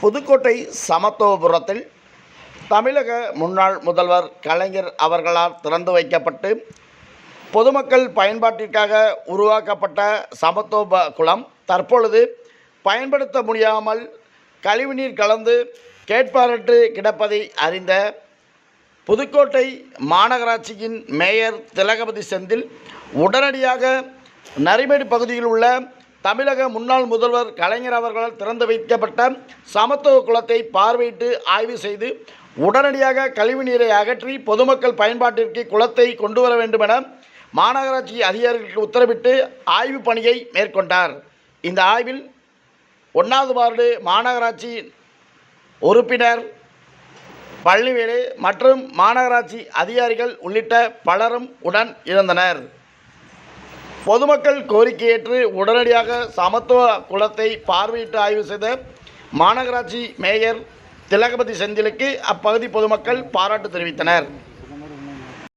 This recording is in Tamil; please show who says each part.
Speaker 1: புதுக்கோட்டை சமத்துவபுரத்தில் தமிழக முன்னாள் முதல்வர் கலைஞர் அவர்களால் திறந்து வைக்கப்பட்டு பொதுமக்கள் பயன்பாட்டிற்காக உருவாக்கப்பட்ட சமத்துவ குளம் தற்பொழுது பயன்படுத்த முடியாமல் கழிவுநீர் கலந்து கேட்பாரற்று கிடப்பதை அறிந்த புதுக்கோட்டை மாநகராட்சியின் மேயர் திலகபதி செந்தில் உடனடியாக நரிமேடு பகுதியில் உள்ள தமிழக முன்னாள் முதல்வர் கலைஞர் அவர்களால் திறந்து வைக்கப்பட்ட சமத்துவ குளத்தை பார்வையிட்டு ஆய்வு செய்து உடனடியாக கழிவுநீரை அகற்றி பொதுமக்கள் பயன்பாட்டிற்கு குளத்தை கொண்டு வர வேண்டும் என மாநகராட்சி அதிகாரிகளுக்கு உத்தரவிட்டு ஆய்வு பணியை மேற்கொண்டார். இந்த ஆய்வில் ஒன்றாவது வார்டு மாநகராட்சி உறுப்பினர் பள்ளிவேலு மற்றும் மாநகராட்சி அதிகாரிகள் உள்ளிட்ட பலரும் உடன் இருந்தனர். பொதுமக்கள் கோரிக்கையேற்று உடனடியாக சமத்துவ குளத்தை பார்வையிட்டு ஆய்வு செய்த மாநகராட்சி மேயர் திலகபதி செந்திலுக்கு அப்பகுதி பொதுமக்கள் பாராட்டு தெரிவித்தனர்.